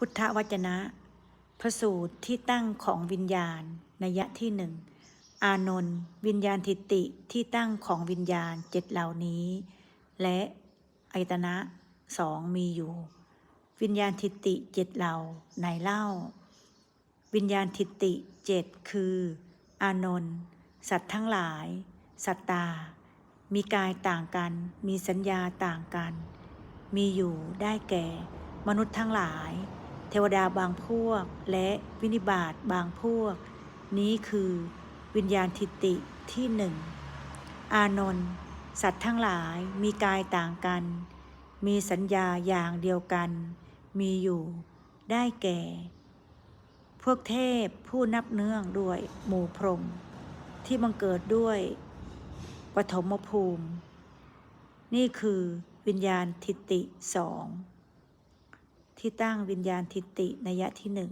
พุทธวจนะ พระสูตรที่ตั้งของวิญญาณนัยะที่หนึ่ง อานนท์วิญญาณทิฏฐิที่ตั้งของวิญญาณเจ็ดเหล่านี้ และอายตนะสองมีอยู่ วิญญาณทิฏฐิเจ็ดเหล่าไหนเล่า วิญญาณทิฏฐิเจ็ดคือ อานนท์สัตว์ทั้งหลาย สัตตา มีกายต่างกัน มีสัญญาต่างกัน มีอยู่ได้แก่ มนุษย์ทั้งหลาย เทวดาบางพวก และวินิบาตบางพวก นี้คือวิญญาณทิฏฐิที่หนึ่ง อานนท์สัตว์ทั้งหลายมีกายต่างกัน มีสัญญาอย่างเดียวกัน มีอยู่ได้แก่ พวกเทพผู้นับเนื่องด้วยหมู่พรหมที่บังเกิดด้วยปฐมภูมิ นี่คือวิญญาณทิฏฐิสอง ที่ตั้งวิญญาณทิฏฐินัยยะที่หนึ่ง